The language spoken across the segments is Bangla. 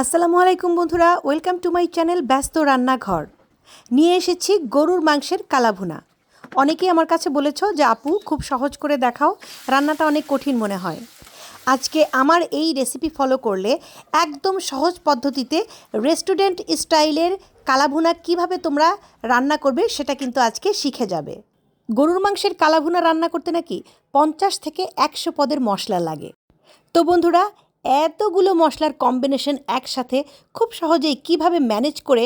আসসালামু আলাইকুম বন্ধুরা, ওয়েলকাম টু মাই চ্যানেল ব্যস্ত রান্নাঘর। নিয়ে এসেছি গরুর মাংসের কালাভুনা। অনেকেই আমার কাছে বলেছ যে, আপু, খুব সহজ করে দেখাও, রান্নাটা অনেক কঠিন মনে হয়। আজকে আমার এই রেসিপি ফলো করলে একদম সহজ পদ্ধতিতে রেস্টুরেন্ট স্টাইলের কালাভুনা কীভাবে তোমরা রান্না করবে সেটা কিন্তু আজকে শিখে যাবে। গরুর মাংসের কালাভুনা রান্না করতে নাকি পঞ্চাশ থেকে একশো পদের মশলা লাগে। তো বন্ধুরা এতগুলো মশলার কম্বিনেশন একসাথে খুব সহজেই কীভাবে ম্যানেজ করে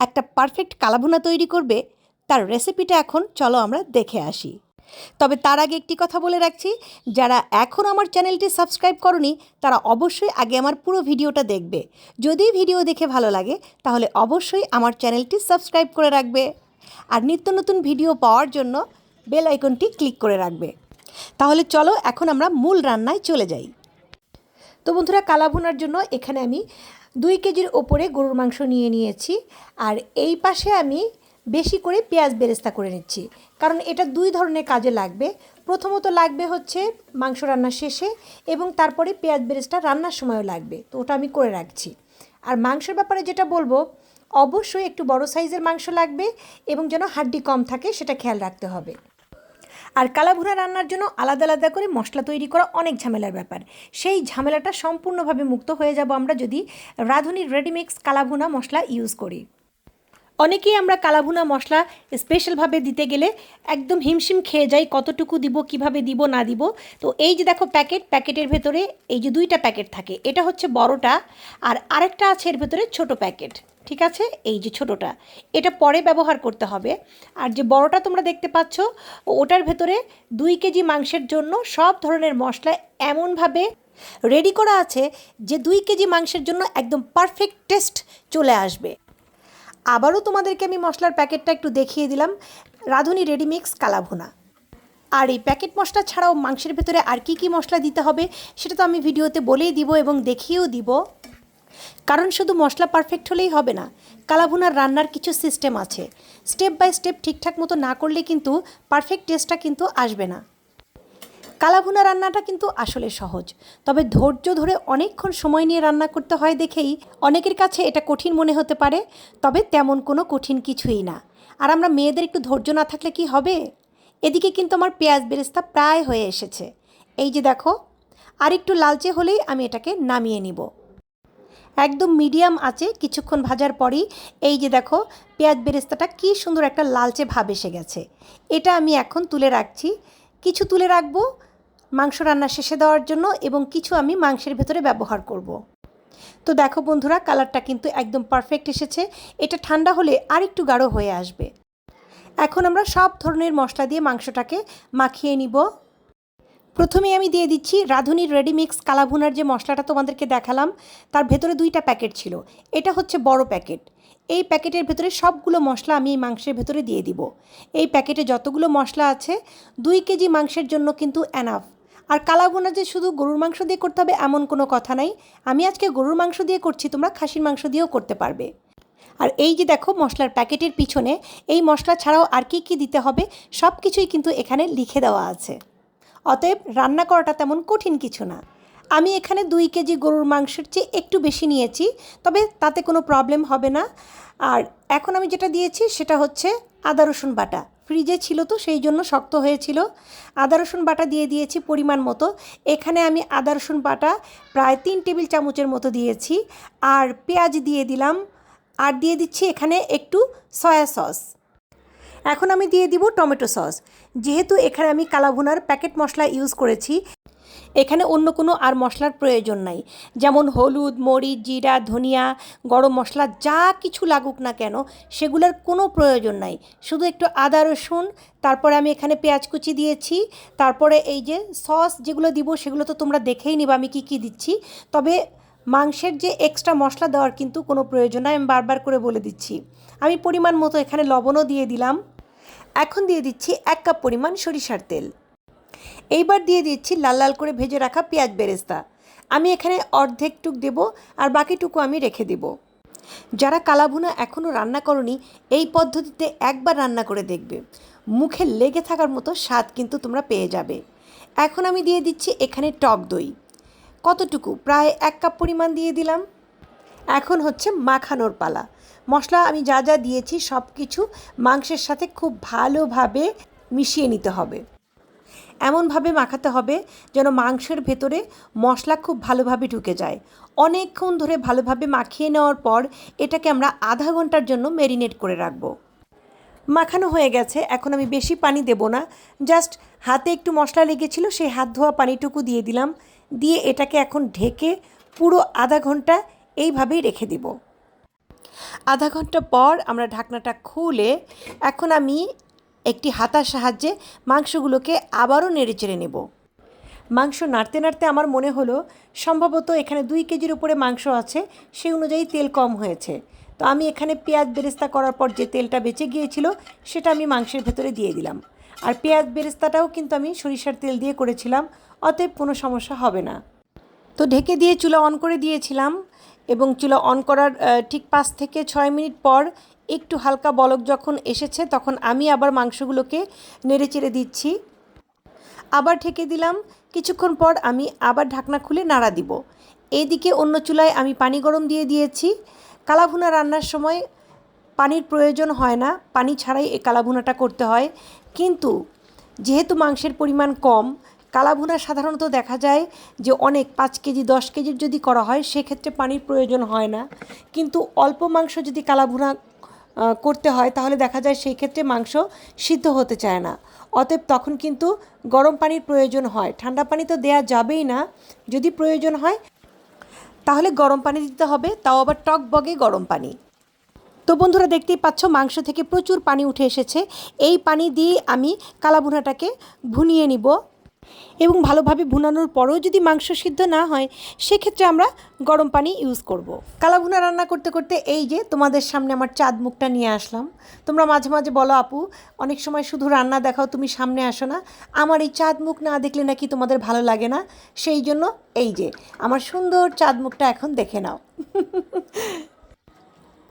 একটা পারফেক্ট কালাভুনা তৈরি করবে, তার রেসিপিটা এখন চলো আমরা দেখে আসি। তবে তার আগে একটি কথা বলে রাখছি, যারা এখন আমার চ্যানেলটি সাবস্ক্রাইব করনি, তারা অবশ্যই আগে আমার পুরো ভিডিওটা দেখবে। যদি ভিডিও দেখে ভালো লাগে, তাহলে অবশ্যই আমার চ্যানেলটি সাবস্ক্রাইব করে রাখবে। আর নিত্য নতুন ভিডিও পাওয়ার জন্য বেল আইকনটি ক্লিক করে রাখবে। তাহলে চলো এখন আমরা মূল রান্নায় চলে যাই। তো বন্ধুরা কালা ভুনার জন্য এখানে আমি দুই কেজির ওপরে গরুর মাংস নিয়ে নিয়েছি। আর এই পাশে আমি বেশি করে পেঁয়াজ বেরেস্তা করে নিচ্ছি। কারণ এটা দুই ধরনের কাজে লাগবে। প্রথমত লাগবে হচ্ছে মাংস রান্নার শেষে এবং তারপরে পেঁয়াজ বেরেস্তা রান্নার সময়ও লাগবে। তো ওটা আমি করে রাখছি। আর মাংসের ব্যাপারে যেটা বলব, অবশ্যই একটু বড় সাইজের মাংস লাগবে এবং যেন হাড্ডি কম থাকে সেটা খেয়াল রাখতে হবে। আর কালাভুনা রান্নার জন্য আলাদা আলাদা করে মশলা তৈরি করা অনেক ঝামেলার ব্যাপার। সেই ঝামেলাটা সম্পূর্ণভাবে মুক্ত হয়ে যাব আমরা যদি রাঁধুনির রেডিমিক্স কালাভুনা মশলা ইউজ করি। অনেকেই আমরা কালাভুনা মশলা স্পেশালভাবে দিতে গেলে একদম হিমশিম খেয়ে যাই, কতটুকু দিব, কীভাবে দিব, না দিব। তো এই যে দেখো প্যাকেট প্যাকেটের ভেতরে এই যে দুইটা প্যাকেট থাকে, এটা হচ্ছে বড়টা আর আরেকটা আছে এর ভেতরে ছোট প্যাকেট ঠিক আছে? এই যে ছোটোটা। এটা পরে ব্যবহার করতে হবে। আর যে বড়টা তোমরা দেখতে পাচ্ছ, ওটার ভেতরে দুই কেজি মাংসের জন্য সব ধরনের মশলা এমনভাবে রেডি করা আছে যে দুই কেজি মাংসের জন্য একদম পারফেক্ট টেস্ট চলে আসবে। আবারও তোমাদেরকে আমি মশলার প্যাকেটটা একটু দেখিয়ে দিলাম। রাঁধুনি রেডিমিক্স কালাভুনা। আর এই প্যাকেট মশলা ছাড়াও মাংসের ভেতরে আর কি কি মশলা দিতে হবে, সেটা তো আমি ভিডিওতে বলেই দিব এবং দেখিয়েও দিব। কারণ শুধু মশলা পারফেক্ট হলেই হবে না, কালাভুনার রান্নার কিছু সিস্টেম আছে। স্টেপ বাই স্টেপ ঠিকঠাক মতো না করলে কিন্তু পারফেক্ট টেস্টটা কিন্তু আসবে না। কালাভুনা রান্নাটা কিন্তু আসলে সহজ, তবে ধৈর্য ধরে অনেকক্ষণ সময় নিয়ে রান্না করতে হয় দেখেই অনেকের কাছে এটা কঠিন মনে হতে পারে, তবে তেমন কোনো কঠিন কিছুই না। আর আমরা মেয়েদের একটু ধৈর্য না থাকলে কি হবে? এদিকে কিন্তু আমার পেঁয়াজ বেরেস্তা প্রায় হয়ে এসেছে। এই যে দেখো আর একটু লালচে হলেই আমি এটাকে নামিয়ে নিব। একদম মিডিয়াম আছে, কিছুক্ষণ ভাজার পরই। এই যে দেখো, পেঁয়াজ বেরেস্তাটা কী সুন্দর একটা লালচে ভাব এসে গেছে। এটা আমি এখন তুলে রাখছি। কিছু তুলে রাখব মাংস রান্না শেষে দেওয়ার জন্য এবং কিছু আমি মাংসের ভেতরে ব্যবহার করব। তো দেখো বন্ধুরা, কালারটা কিন্তু একদম পারফেক্ট এসেছে। এটা ঠান্ডা হলে আর একটু গাঢ় হয়ে আসবে। এখন আমরা সব ধরনের মশলা দিয়ে মাংসটাকে মাখিয়ে নিব। প্রথমে আমি দিয়ে দিচ্ছি রাঁধুনির রেডিমিক্স কালাভুনার যে মশলাটা তোমাদেরকে দেখালাম, তার ভেতরে দুইটা প্যাকেট ছিল। এটা হচ্ছে বড় প্যাকেট এই প্যাকেটের ভেতরে সবগুলো মশলা আমি এই মাংসের ভেতরে দিয়ে দিব। এই প্যাকেটে যতগুলো মশলা আছে, দুই কেজি মাংসের জন্য কিন্তু অ্যানাফ আর কালাভুনা যে শুধু গরুর মাংস দিয়ে করতে হবে, এমন কোনো কথা নাই। আমি আজকে গরুর মাংস দিয়ে করছি, তোমরা খাসির মাংস দিয়েও করতে পারবে। আর এই যে দেখো মশলার প্যাকেটের পিছনে, এই মশলা ছাড়াও আর কী কী দিতে হবে সব কিছুই কিন্তু এখানে লিখে দেওয়া আছে। অতএব রান্না করাটা তেমন কঠিন কিছু না। আমি এখানে দুই কেজি গরুর মাংসের চেয়ে একটু বেশি নিয়েছি, তবে তাতে কোনো প্রবলেম হবে না। আর এখন আমি যেটা দিয়েছি সেটা হচ্ছে আদা রসুন বাটা। ফ্রিজে ছিল তো, সেই জন্য শক্ত হয়েছিল। আদা রসুন বাটা দিয়ে দিয়েছি পরিমাণ মতো। এখানে আমি আদা রসুন বাটা প্রায় তিন টেবিল চামচের মতো দিয়েছি। আর পেঁয়াজ দিয়ে দিলাম। আর দিয়ে দিচ্ছি এখানে একটু সয়া সস। এখন আমি দিয়ে দিব টমেটো সস। যেহেতু এখানে আমি কালাভুনার প্যাকেট মশলা ইউজ করেছি, এখানে অন্য কোনো আর মশলার প্রয়োজন নাই। যেমন হলুদ, মরিচ, জিরা, ধনিয়া, গরম মশলা যা কিছু লাগুক না কেন, সেগুলোর কোনো প্রয়োজন নাই। শুধু একটু আদা, রসুন, তারপরে আমি এখানে পেঁয়াজ কুচি দিয়েছি। তারপরে এই যে সস যেগুলো দিব, সেগুলো তো তোমরা দেখেই নিবা আমি কী কী দিচ্ছি। তবে মাংসের যে এক্সট্রা মশলা দেওয়ার কিন্তু কোনো প্রয়োজন নাই, আমি বারবার করে বলে দিচ্ছি। আমি পরিমাণ মতো এখানে লবণও দিয়ে দিলাম। এখন দিয়ে দিচ্ছি এক কাপ পরিমাণ সরিষার তেল। এইবার দিয়ে দিচ্ছি লাল লাল করে ভেজে রাখা পেঁয়াজ বেরেস্তা। আমি এখানে অর্ধেক টুক দেবো আর বাকিটুকু আমি রেখে দেব। যারা কালাভুনা এখনও রান্না করনি, এই পদ্ধতিতে একবার রান্না করে দেখবে। মুখে লেগে থাকার মতো স্বাদ কিন্তু তোমরা পেয়ে যাবে। এখন আমি দিয়ে দিচ্ছি এখানে টক দই। কতটুকু? প্রায় এক কাপ পরিমাণ দিয়ে দিলাম। এখন হচ্ছে মাখানোর পালা। মশলা আমি যা যা দিয়েছি সব কিছু মাংসের সাথে খুব ভালোভাবে মিশিয়ে নিতে হবে। এমনভাবে মাখাতে হবে যেন মাংসের ভেতরে মশলা খুব ভালোভাবে ঢুকে যায়। অনেকক্ষণ ধরে ভালোভাবে মাখিয়ে নেওয়ার পর এটাকে আমরা আধা ঘণ্টার জন্য ম্যারিনেট করে রাখব। মাখানো হয়ে গেছে, এখন আমি বেশি পানি দেব না। জাস্ট হাতে একটু মশলা লেগেছিল, সেই হাত ধোয়া পানিটুকু দিয়ে দিলাম। দিয়ে এটাকে এখন ঢেকে পুরো আধা ঘণ্টা এইভাবেই রেখে দিব। আধা ঘণ্টা পর আমরা ঢাকনাটা খুলে এখন আমি একটি হাতার সাহায্যে মাংসগুলোকে আবারও নেড়ে চেড়ে নেব। মাংস নাড়তে নাড়তে আমার মনে হলো সম্ভবত এখানে দুই কেজির উপরে মাংস আছে সেই অনুযায়ী তেল কম হয়েছে। তো আমি এখানে পেঁয়াজ বেরেস্তা করার পর যে তেলটা বেঁচে গিয়েছিল, সেটা আমি মাংসের ভেতরে দিয়ে দিলাম। আর পেঁয়াজ বেরেস্তাটাও কিন্তু আমি সরিষার তেল দিয়ে করেছিলাম, অতএব কোনো সমস্যা হবে না। তো ঢেকে দিয়ে চুলা অন করে দিয়েছিলাম। এবং চুলা অন করার ঠিক পাঁচ থেকে ছয় মিনিট পর একটু হালকা বলক যখন এসেছে তখন আমি আবার মাংসগুলোকে নেড়ে চেড়ে দিচ্ছি। আবার ঢেকে দিলাম। কিছুক্ষণ পর আমি আবার ঢাকনা খুলে নাড়া দিব। এইদিকে অন্য চুলায় আমি পানি গরম দিয়ে দিয়েছি। কালাভুনা রান্নার সময় পানির প্রয়োজন হয় না, পানি ছাড়াই এই কালাভুনাটা করতে হয়। কিন্তু যেহেতু মাংসের পরিমাণ কম কালাভুনা সাধারণত দেখা যায় যে অনেক পাঁচ কেজি, দশ কেজির যদি করা হয়, সেক্ষেত্রে পানির প্রয়োজন হয় না। কিন্তু অল্প মাংস যদি কালাভুনা করতে হয়, তাহলে দেখা যায় সেই ক্ষেত্রে মাংস সিদ্ধ হতে চায় না। অতএব তখন কিন্তু গরম পানির প্রয়োজন হয়। ঠান্ডা পানি তো দেয়া যাবেই না। যদি প্রয়োজন হয়, তাহলে গরম পানি দিতে হবে, তাও আবার টক বগে গরম পানি। তো বন্ধুরা, দেখতেই পাচ্ছ, মাংস থেকে প্রচুর পানি উঠে এসেছে। এই পানি দিয়ে আমি কালাভুনাটাকে ভুনিয়ে নিব। এবং ভালোভাবে ভুনানোর পরেও যদি মাংস সিদ্ধ না হয়, সেক্ষেত্রে আমরা গরম পানি ইউজ করব। কালাভুনা রান্না করতে করতে এই যে তোমাদের সামনে আমার চাঁদ মুখটা নিয়ে আসলাম। তোমরা মাঝে মাঝে বলো, আপু, অনেক সময় শুধু রান্না দেখাও তুমি সামনে আসো না। আমার এই চাঁদ মুখ না দেখলে নাকি তোমাদের ভালো লাগে না? সেই জন্য এই যে, আমার সুন্দর চাঁদ মুখটা এখন দেখে নাও।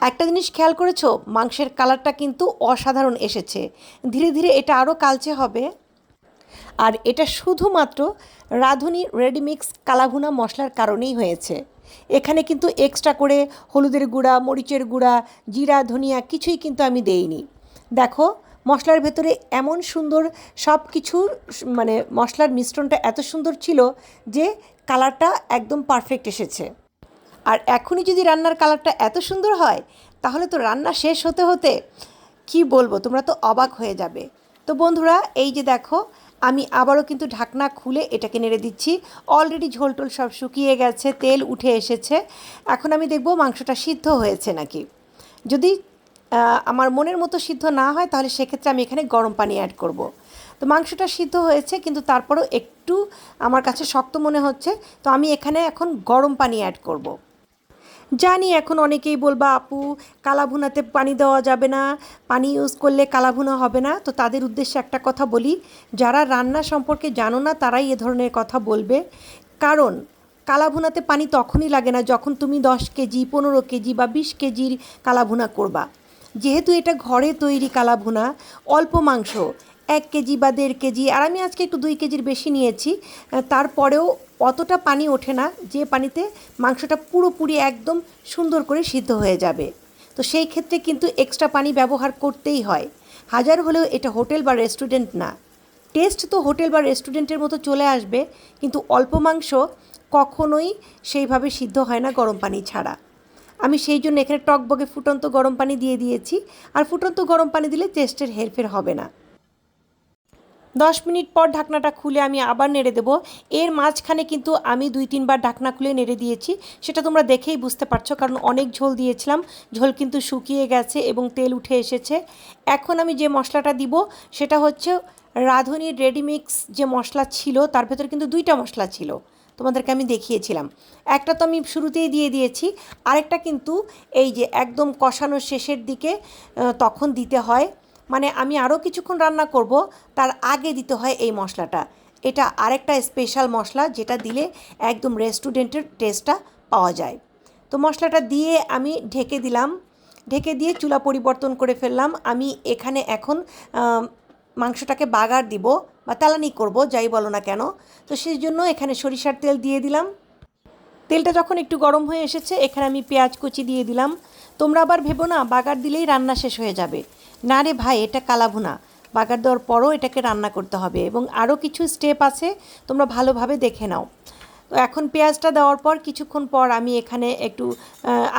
একটা জিনিস খেয়াল করেছ? মাংসের কালারটা কিন্তু অসাধারণ এসেছে। ধীরে ধীরে এটা আরও কালচে হবে। আর এটা শুধুমাত্র রাঁধুনি রেডিমিক্স কালাভুনা মশলার কারণেই হয়েছে। এখানে কিন্তু এক্সট্রা করে হলুদের গুঁড়া, মরিচের গুঁড়া, জিরা, ধনিয়া কিছুই কিন্তু আমি দেইনি। দেখো, মশলার ভেতরে এমন সুন্দর সব কিছু মানে মশলার মিশ্রণটা এত সুন্দর ছিল যে কালারটা একদম পারফেক্ট এসেছে। আর এখনই যদি রান্নার কালারটা এত সুন্দর হয়, তাহলে তো রান্না শেষ হতে হতে কি বলব, তোমরা তো অবাক হয়ে যাবে। তো বন্ধুরা, এই যে দেখো আমি আবারও কিন্তু ঢাকনা খুলে এটাকে নেড়ে দিচ্ছি অলরেডি ঝোলটোল সব শুকিয়ে গেছে, তেল উঠে এসেছে এখন আমি দেখব মাংসটা সিদ্ধ হয়েছে নাকি যদি আমার মনের মতো সিদ্ধ না হয়, তাহলে সেক্ষেত্রে আমি এখানে গরম পানি অ্যাড করব। তো মাংসটা সিদ্ধ হয়েছে, কিন্তু তারপরেও একটু আমার কাছে শক্ত মনে হচ্ছে, তো আমি এখানে এখন গরম পানি অ্যাড করব। জানি এখন অনেকেই বলবা, আপু, কালাভুনাতে পানি দেওয়া যাবে না, পানি ইউজ করলে কালাভুনা হবে না। তো তাদের উদ্দেশ্যে একটা কথা বলি, যারা রান্না সম্পর্কে জানো না, তারাই এ ধরনের কথা বলবে। কারণ, কালাভুনাতে পানি তখনই লাগে না যখন তুমি দশ কেজি, পনেরো কেজি বা বিশ কেজির কালাভুনা করবা। যেহেতু এটা ঘরে তৈরি কালাভুনা, অল্প মাংস, এক কেজি বা দেড় কেজি, আর আমি আজকে একটু দুই কেজির বেশি নিয়েছি তারপরেও অতটা পানি ওঠে না, যে পানিতে মাংসটা পুরোপুরি একদম সুন্দর করে সিদ্ধ হয়ে যাবে। তো সেই ক্ষেত্রে কিন্তু এক্সট্রা পানি ব্যবহার করতেই হয়। হাজার হলেও এটা হোটেল বা রেস্টুরেন্ট না। টেস্ট তো হোটেল বা রেস্টুরেন্টের মতো চলে আসবে, কিন্তু অল্প মাংস কখনোই সেইভাবে সিদ্ধ হয় না গরম পানি ছাড়া। আমি সেই জন্য এখানে টকবগে ফুটন্ত গরম পানি দিয়ে দিয়েছি, আর ফুটন্ত গরম পানি দিলে টেস্টের হেরফের হবে না। দশ মিনিট পর ঢাকনাটা খুলে আমি আবার নেড়ে দেবো। এর মাঝখানে কিন্তু আমি দুই, তিনবার ঢাকনা খুলে নেড়ে দিয়েছি। সেটা তোমরা দেখেই বুঝতে পারছ, কারণ অনেক ঝোল দিয়েছিলাম। ঝোল কিন্তু শুকিয়ে গেছে এবং তেল উঠে এসেছে। এখন আমি যে মশলাটা দিব, সেটা হচ্ছে রাঁধুনির রেডিমিক্স যে মশলা ছিল, তার ভেতরে কিন্তু দুইটা মশলা ছিল। তোমাদেরকে আমি দেখিয়েছিলাম। একটা তো আমি শুরুতেই দিয়ে দিয়েছি, আরেকটা কিন্তু এই যে একদম কষানোর শেষের দিকে তখন দিতে হয়। মানে আমি আরও কিছুক্ষণ রান্না করব, তার আগে দিতে হয় এই মশলাটা। এটা আরেকটা স্পেশাল মশলা যেটা দিলে একদম রেস্টুরেন্টের টেস্টটা পাওয়া যায়। তো মশলাটা দিয়ে আমি ঢেকে দিলাম। ঢেকে দিয়ে চুলা পরিবর্তন করে ফেললাম। আমি এখানে এখন মাংসটাকে বাগার দিব বা তালানি করব, যাই বলো না কেন। তো সেই জন্য এখানে সরিষার তেল দিয়ে দিলাম। তেলটা যখন একটু গরম হয়ে এসেছে, এখানে আমি পেঁয়াজ কুচি দিয়ে দিলাম। তোমরা আবার ভেবো না, বাগার দিলেই রান্না শেষ হয়ে যাবে। না রে ভাই, এটা কালাভুনা। বাগার দেওয়ার পরও এটাকে রান্না করতে হবে এবং আরও কিছু স্টেপ আছে, তোমরা ভালোভাবে দেখে নাও। তো এখন পেঁয়াজটা দেওয়ার পর কিছুক্ষণ পর আমি এখানে একটু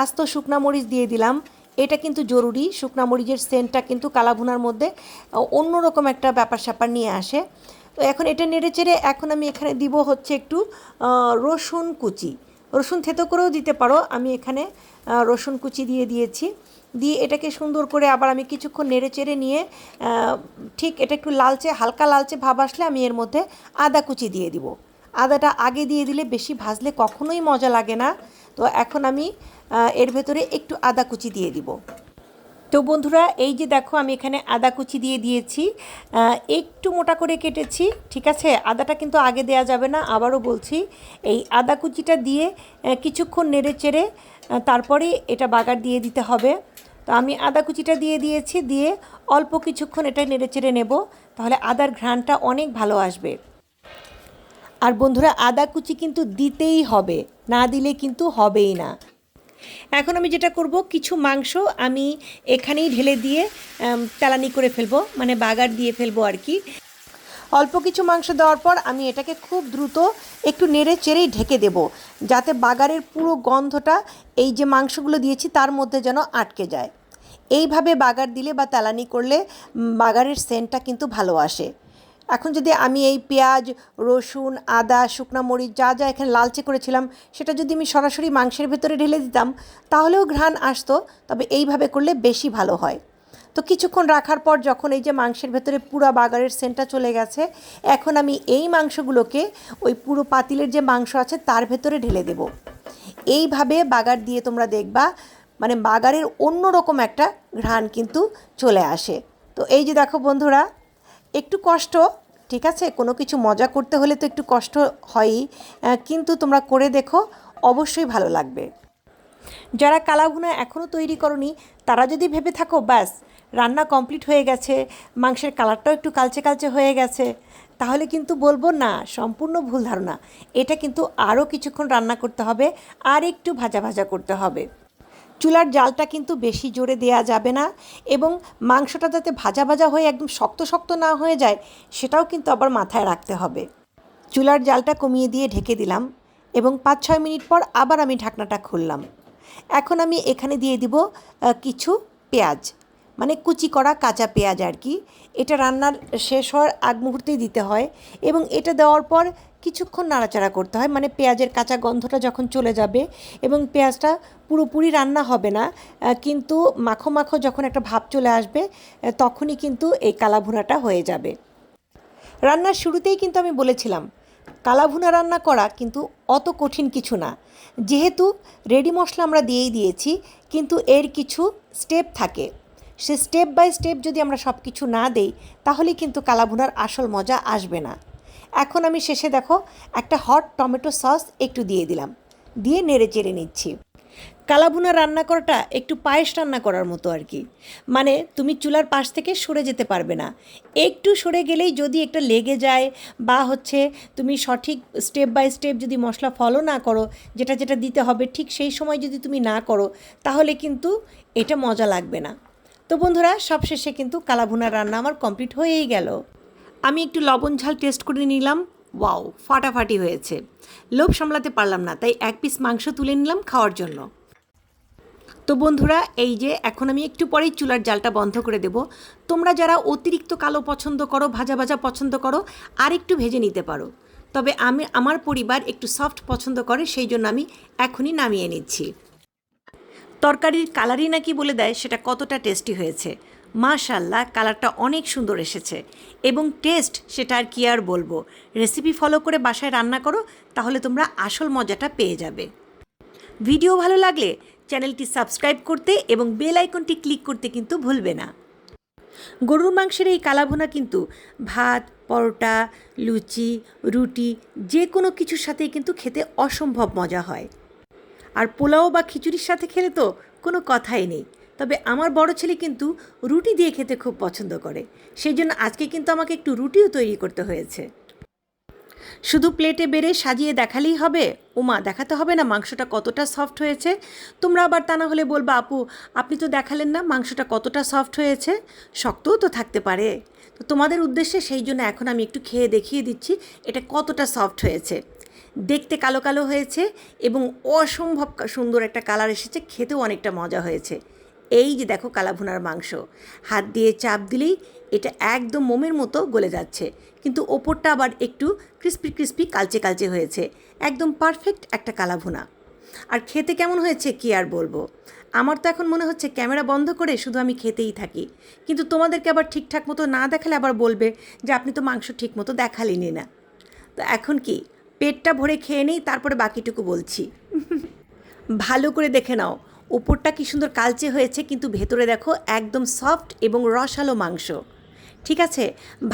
আস্ত শুকনা মরিচ দিয়ে দিলাম। এটা কিন্তু জরুরি, শুকনা মরিচের সেন্টটা কিন্তু কালাভুনার মধ্যে অন্যরকম একটা ব্যাপার স্যাপার নিয়ে আসে। তো এখন এটা নেড়ে চেড়ে এখন আমি এখানে দিব হচ্ছে একটু রসুন কুচি। রসুন থেতো করেও দিতে পারো, আমি এখানে রসুন কুচি দিয়ে দিয়েছি। দিয়ে এটাকে সুন্দর করে আবার আমি কিছুক্ষণ নেড়ে চেড়ে নিয়ে ঠিক এটা একটু লালচে, হালকা লালচে ভাব আসলে আমি এর মধ্যে আদা কুচি দিয়ে দিব। আদাটা আগে দিয়ে দিলে বেশি ভাজলে কখনোই মজা লাগে না। তো এখন আমি এর ভেতরে একটু আদা কুচি দিয়ে দিব। তো বন্ধুরা, এই যে দেখো আমি এখানে আদা কুচি দিয়ে দিয়েছি। একটু মোটা করে কেটেছি, ঠিক আছে? আদাটা কিন্তু আগে দেয়া যাবে না, আবারও বলছি। এই আদা কুচিটা দিয়ে কিছুক্ষণ নেড়ে চেড়ে তারপরে এটা বাগার দিয়ে দিতে হবে। তো আমি আদা কুচিটা দিয়ে দিয়েছি, দিয়ে অল্প কিছুক্ষণ এটা নেড়ে চেড়ে নেব, তাহলে আদার ঘ্রাণটা অনেক ভালো আসবে। আর বন্ধুরা, আদা কুচি কিন্তু দিতেই হবে, না দিলে কিন্তু হবেই না। এখন আমি যেটা করব, কিছু মাংস আমি এখানেই ঢেলে দিয়ে তেলানি করে ফেলব মানে বাগার দিয়ে ফেলব আর কি। অল্প কিছু মাংস দেওয়ার পর আমি এটাকে খুব দ্রুত একটু নেড়ে চেড়েই ঢেকে দেব, যাতে বাগারের পুরো গন্ধটা এই যে মাংসগুলো দিয়েছি, তার মধ্যে যেন আটকে যায়। এইভাবে বাগার দিলে বা তেলানি করলে বাগারের সেন্টটা কিন্তু ভালো আসে। এখন যদি আমি এই পেঁয়াজ, রসুন, আদা, শুকনা মরিচ যা যা এখানে লালচে করেছিলাম, সেটা যদি আমি সরাসরি মাংসের ভেতরে ঢেলে দিতাম, তাহলেও ঘ্রাণ আসতো, তবে এইভাবে করলে বেশি ভালো হয়। তো কিছুক্ষণ রাখার পর যখন এই যে মাংসের ভেতরে পুরো বাগারের সেন্টটা চলে গেছে, এখন আমি এই মাংসগুলোকে ওই পুরো পাতিলের যে মাংস আছে, তার ভেতরে ঢেলে দেব। এইভাবে বাগার দিয়ে তোমরা দেখবা মানে বাগারের অন্যরকম একটা ঘ্রাণ কিন্তু চলে আসে। তো এই যে দেখো বন্ধুরা, একটু কষ্ট, ঠিক আছে? কোনো কিছু মজা করতে হলে তো একটু কষ্ট হয়ই। কিন্তু তোমরা করে দেখো, অবশ্যই ভালো লাগবে। যারা কালাভুনা এখনও তৈরি করনি, তারা যদি ভেবে থাকো, ব্যাস, রান্না কমপ্লিট হয়ে গেছে, মাংসের কালারটাও একটু কালচে কালচে হয়ে গেছে, তাহলে কিন্তু বলব না, সম্পূর্ণ ভুল ধারণা। এটা কিন্তু আরও কিছুক্ষণ রান্না করতে হবে, আর একটু ভাজা ভাজা করতে হবে। চুলার জালটা কিন্তু বেশি জোরে দেয়া যাবে না এবং মাংসটা যাতে ভাজা ভাজা হয়ে একদম শক্ত শক্ত না হয়ে যায়, সেটাও কিন্তু আবার মাথায় রাখতে হবে। চুলার জালটা কমিয়ে দিয়ে ঢেকে দিলাম এবং পাঁচ ছয় মিনিট পর আবার আমি ঢাকনাটা খুললাম। এখন আমি এখানে দিয়ে দিব কিছু পেঁয়াজ মানে কুচি করা কাঁচা পেঁয়াজ আর কি। এটা রান্নার শেষ হওয়ার আগ মুহূর্তেই দিতে হয় এবং এটা দেওয়ার পর কিছুক্ষণ নাড়াচাড়া করতে হয়। মানে পেঁয়াজের কাঁচা গন্ধটা যখন চলে যাবে এবং পেঁয়াজটা পুরোপুরি রান্না হবে না কিন্তু মাখো মাখো যখন একটা ভাব চলে আসবে তখনই কিন্তু এই কালাভুনাটা হয়ে যাবে। রান্নার শুরুতেই কিন্তু আমি বলেছিলাম, কালাভুনা রান্না করা কিন্তু অত কঠিন কিছু না। যেহেতু রেডি মশলা আমরা দিয়েই দিয়েছি, কিন্তু এর কিছু স্টেপ থাকে। সে স্টেপ বাই স্টেপ যদি আমরা সব কিছু না দেই তাহলে কিন্তু কালাভুনার আসল মজা আসবে না। এখন আমি শেষে দেখো একটা হট টমেটো সস একটু দিয়ে দিলাম। দিয়ে নেড়ে চেড়ে নিচ্ছি। কালাভুনা রান্না করাটা একটু পায়েস রান্না করার মতো আর কি। মানে তুমি চুলার পাশ থেকে সরে যেতে পারবে না। একটু সরে গেলেই যদি একটা লেগে যায় বা হচ্ছে তুমি সঠিক স্টেপ বাই স্টেপ যদি মশলা ফলো না করো, যেটা যেটা দিতে হবে ঠিক সেই সময় যদি তুমি না করো, তাহলে কিন্তু এটা মজা লাগবে না। তো বন্ধুরা, সবশেষে কিন্তু কালাভুনা রান্না আমার কমপ্লিট হয়েই গেল। আমি একটু লবণ ঝাল টেস্ট করে নিলাম। ওয়াও ফাটাফাটি হয়েছে। লোভ সামলাতে পারলাম না, তাই এক পিস মাংস তুলে নিলাম খাওয়ার জন্য। তো বন্ধুরা, এই যে এখন আমি একটু পরেই চুলার জালটা বন্ধ করে দেব। তোমরা যারা অতিরিক্ত কালো পছন্দ করো, ভাজা ভাজা পছন্দ করো, আর একটু ভেজে নিতে পারো। তবে আমি, আমার পরিবার একটু সফট পছন্দ করে, সেই জন্য আমি এখনই নামিয়ে নিচ্ছি। তরকারির কালারই নাকি বলে দেয়, সেটা কতটা টেস্টি হয়েছে। মাশাল্লাহ কালারটা অনেক সুন্দর এসেছে। এবং টেস্ট সেটা আর কি আর বলব। রেসিপি ফলো করে বাসায় রান্না করো, তাহলে তোমরা আসল মজাটা পেয়ে যাবে। ভিডিও ভালো লাগলে চ্যানেলটি সাবস্ক্রাইব করতে এবং বেল আইকনটি ক্লিক করতে কিন্তু ভুলবে না। গরুর মাংসের এই কালাভুনা কিন্তু ভাত, পরোটা, লুচি, রুটি যে কোনো কিছুর সাথেই কিন্তু খেতে অসম্ভব মজা হয়। আর পোলাও বা খিচুড়ির সাথে খেলে তো কোনো কথাই নেই। তবে আমার বড় ছেলে কিন্তু রুটি দিয়ে খেতে খুব পছন্দ করে। সেই জন্য আজকে কিন্তু আমাকে একটু রুটিও তৈরি করতে হয়েছে। শুধু প্লেটে বেড়ে সাজিয়ে দেখালেই হবে? ওমা দেখাতে হবে না মাংসটা কতটা সফট হয়েছে? তোমরা আবার তা না হলে বলবা, আপু, আপনি তো দেখালেন না মাংসটা কতটা সফট হয়েছে? শক্তও তো থাকতে পারে। তো তোমাদের উদ্দেশ্যে সেই জন্য এখন আমি একটু খেয়ে দেখিয়ে দিচ্ছি এটা কতটা সফট হয়েছে। দেখতে কালো কালো হয়েছে এবং অসম্ভব সুন্দর একটা কালার এসেছে, খেতেও অনেকটা মজা হয়েছে। এই যে দেখো কালাভুনার মাংস, হাত দিয়ে চাপ দিলেই এটা একদম মোমের মতো গলে যাচ্ছে। কিন্তু ওপরটা আবার একটু ক্রিস্পি ক্রিস্পি কালচে কালচে হয়েছে। একদম পারফেক্ট একটা কালাভুনা। আর খেতে কেমন হয়েছে কি আর বলব? আমার তো এখন মনে হচ্ছে ক্যামেরা বন্ধ করে শুধু আমি খেতেই থাকি। কিন্তু তোমাদেরকে আবার ঠিকঠাক মতো না দেখালে আবার বলবে যে, আপনি তো মাংস ঠিক মতো দেখালেনই না। তো এখন কি, পেটটা ভরে খেয়ে নেই, তারপরে বাকিটুকু বলছি। ভালো করে দেখে নাও। উপরটা কি সুন্দর কালচে হয়েছে, কিন্তু ভেতরে দেখো একদম সফট এবং রসালো মাংস। ঠিক আছে?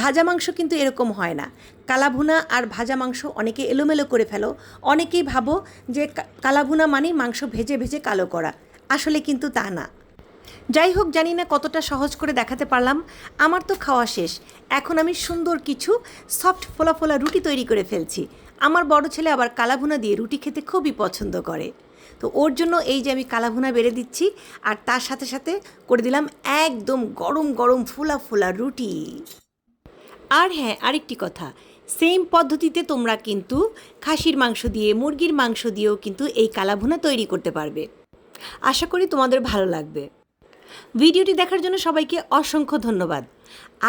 ভাজা মাংস কিন্তু এরকম হয় না। কালাভুনা আর ভাজা মাংস অনেকে এলোমেলো করে ফেলো। অনেকেই ভাবো যে কালাভুনা মানেই মাংস ভেজে ভেজে কালো করা। আসলে কিন্তু তা না। যাই হোক, জানি না কতটা সহজ করে দেখাতে পারলাম। আমার তো খাওয়া শেষ। এখন আমি সুন্দর কিছু সফট ফোলা ফোলা রুটি তৈরি করে ফেলছি। আমার বড় ছেলে আবার কালাভুনা দিয়ে রুটি খেতে খুবই পছন্দ করে। তো ওর জন্য এই যে আমি কালাভুনা বেড়ে দিচ্ছি আর তার সাথে সাথে করে দিলাম একদম গরম গরম ফোলা ফোলা রুটি। আর হ্যাঁ আরেকটি কথা সেম পদ্ধতিতে তোমরা কিন্তু খাসির মাংস দিয়ে, মুরগির মাংস দিয়েও কিন্তু এই কালাভুনা তৈরি করতে পারবে। আশা করি তোমাদের ভালো লাগবে। ভিডিওটি দেখার জন্য সবাইকে অসংখ্য ধন্যবাদ।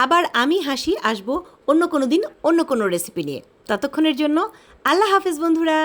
আবার আমি হাসি, আসব অন্য কোনো দিন অন্য কোনো রেসিপি নিয়ে। ততক্ষণের জন্য আল্লাহ হাফেজ বন্ধুরা।